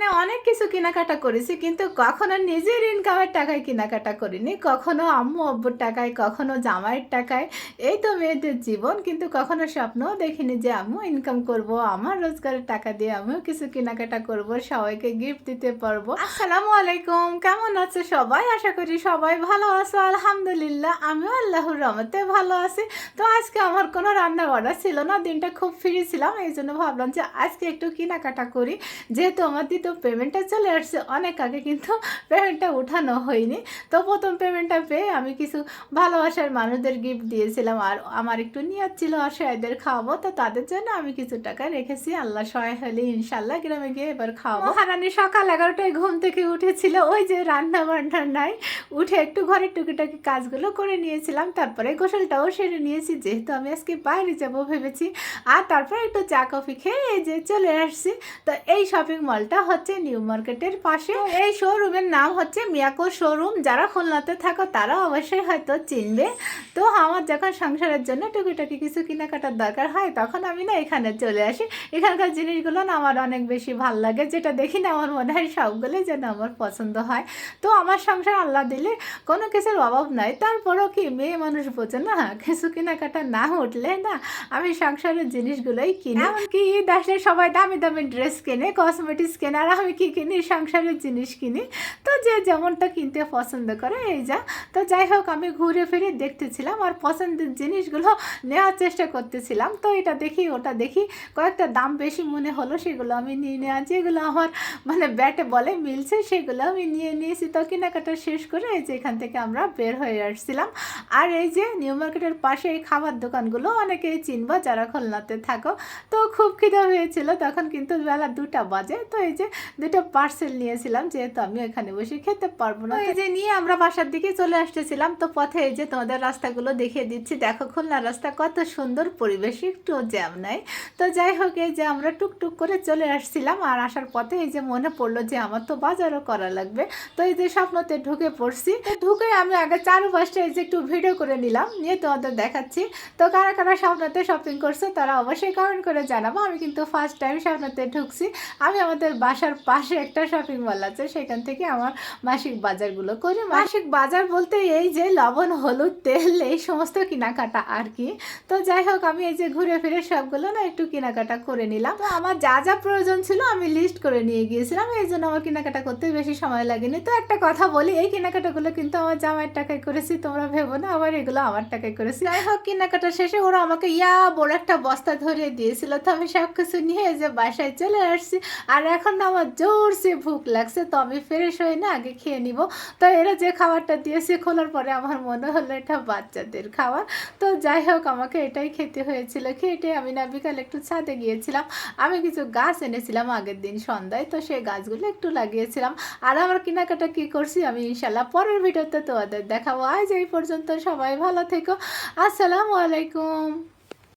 জীবনে অনেক কিছু কেনাকাটা করেছি, কিন্তু কখনো নিজের ইনকামের টাকায় কেনাকাটা করিনি, কখনো আম্মু আব্বুর টাকায়, কখনো জামাইয়ের টাকায়। এই তো মেয়েদের জীবন, কিন্তু কখনো স্বপ্নও দেখিনি যে আমিও ইনকাম করব, আমার রোজগারের টাকা দিয়ে আমিও কিছু কেনাকাটা করব, সবাইকে গিফট দিতে পারব। আসসালামু আলাইকুম, কেমন আছে সবাই? আশা করি সবাই ভালো আছো, আলহামদুলিল্লাহ, আমিও আল্লাহর রহমতে ভালো আছি। তো আজকে আমার কোনো রান্না অর্ডার ছিল না, দিনটা খুব ফ্রি ছিলাম, এই জন্য ভাবলাম যে আজকে একটু কেনাকাটা করি, যেহেতু আমার দ্বিতীয় পেমেন্টটা চলে আসছে অনেক আগে, কিন্তু পেমেন্টটা উঠানো হয়নি। তো প্রথম পেমেন্টটা পেয়ে আমি কিছু ভালোবাসার মানুষদের গিফট দিয়েছিলাম আর আমার একটু নিয়ত ছিল অসহায়দের খাওয়াবো, তো তাদের জন্য আমি কিছু টাকা রেখেছি। আল্লাহ সহায় হলে ইনশাল্লাহ গ্রামে গিয়ে এবার খাওয়াবো। মহারানী সকাল এগারোটায় ঘুম থেকে উঠেছিল, ওই যে রান্না বান্না নাই, উঠে একটু ঘরের টুকিটাকি কাজগুলো করে নিয়েছিলাম, তারপরে গোসলটাও সেরে নিয়েছি। যেহেতু আমি আজকে বাইরে যাব ভেবেছি, আর তারপরে একটু চা কফি খেয়ে এই যে চলে আসছি। তো এই শপিং মলটা হচ্ছে নিউ মার্কেটের পাশে। এই শোরুমের নাম হচ্ছে মিয়াকো শোরুম যারা খুলনাতে থাকো তারা অবশ্যই হয়তো চিনবে। তো আমার যখন সংসারের জন্য টুকিটাকি কিছু কেনাকাটার দরকার হয় তখন আমি না এখানে চলে আসি। এখানকার জিনিসগুলো না আমার অনেক বেশি ভালো লাগে। যেটা দেখি না আমার মনে হয় সবগুলোই যেন আমার পছন্দ হয়। তো আমার সংসার আল্লাহ দিলে কোনো কিছুর অভাব নাই। তারপরেও কি মেয়ে মানুষ বোঝে না কিছু কেনাকাটা না উঠলে না আমি সংসারের জিনিসগুলোই কিনি। এমনকি ঈদ আসলে সবাই দামি দামি ড্রেস কেনে কসমেটিক্স কেনে। আর আমি কি কিনি? সংসারের জিনিস কিনি। তো যে যেমনটা কিনতে পছন্দ করে, এই যা। তো যাই হোক, আমি ঘুরে ফিরে দেখতেছিলাম আর পছন্দের জিনিসগুলো নেওয়ার চেষ্টা করতেছিলাম। তো এটা দেখি, ওটা দেখি। কয়েকটা দাম বেশি মনে হলো, সেগুলো আমি নিয়ে নেওয়া যেগুলো আমার মানে ব্যাটে বলে মিলছে, সেগুলো আমি নিয়ে নিয়েছি। তো কেনাকাটা শেষ করে এই যে এখান থেকে আমরা বের হয়ে আসছিলাম। আর এই যে নিউ মার্কেটের পাশে এই খাবার দোকানগুলো অনেকেই চিনবো, যারা খুলনাতে থাকো। তো খুব খিদে হয়েছিল, তখন কিন্তু বেলা দুটা বাজে। তো এই যে দুটো পার্সেল নিয়েছিলাম, যেহেতু আমি এখানে বসে খেতে পারব না। এই যে নিয়ে আমরা বাসার দিকে চলে আসতেছিলাম, তো পথে এই যে তোমাদের রাস্তাগুলো দেখিয়ে দিচ্ছি। দেখো খুলনার রাস্তা কত সুন্দর পরিবেশ একটু জ্যাম নাই। তো যাই হোক, এই যে আমরা টুকটুক করে চলে আসছিলাম, আর আসার পথে এই যে মনে পড়ল যে আমার তো বাজারও করা লাগবে। তো এই যে স্বপ্নতে ঢুকে পড়ছি ঢুকে আমি আগে চারুপাশটা এই যে একটু ভিডিও করে নিলাম, নিয়ে তোমাদের দেখাচ্ছি। তো কারা কারা স্বপ্নতে শপিং করছে, তারা অবশ্যই কমেন্ট করে জানাব। আমি কিন্তু ফার্স্ট টাইম স্বপ্নতে ঢুকছি, আমি আমাদের বাসার পাশে একটা শপিং মল আছে, সেখান থেকে আমার মাসিক বাজারগুলো করি। মাসিক বাজার বলতে এই যে লবণ, হলুদ, তেল, এই সমস্ত কেনাকাটা আর কি। তো যাই হোক, আমি এই যে ঘুরে ফিরে সবগুলো না একটু কেনাকাটা করে নিলাম। তো আমার যা যা প্রয়োজন ছিল আমি লিস্ট করে নিয়ে গিয়েছিলাম। এই জন্য আমার কেনাকাটা করতে বেশি সময় লাগেনি। তো একটা কথা বলি, এই কেনাকাটাগুলো কিন্তু আমার জামাইয়ের টাকায় করেছি, তোমরা ভেবো না, আবার এগুলো আমার টাকায় করেছি। যাই হোক, কেনাকাটা শেষে ওরা আমাকে ইয়া বড় একটা বস্তা ধরিয়ে দিয়েছিল। তো আমি সব কিছু নিয়ে যে বাসায় চলে আসছি। আর এখন না আমার জোরসে ভুক লাগছে, তো আমি ফ্রেশ হয়ে না আগে খেয়ে নিব। তো এরা যে খাবারটা দিয়েছে খোলার পরে আমার মনে হলো এটা বাচ্চাদের খাবার। তো যাই হোক, আমাকে এটাই খেতে হয়েছিল। খেটে আমি না, বিকাল একটু ছাদে গিয়েছিলাম। আমি কিছু গাছ এনেছিলাম আগের দিন সন্ধ্যায়, তো সেই গাছগুলো একটু লাগিয়েছিলাম। আর আমার কেনাকাটা কি করছি আমি ইনশাল্লাহ পরের ভিডিওতে তোমাদের দেখাবো। আজ এই পর্যন্ত সবাই ভালো থেকো। আসসালামু আলাইকুম।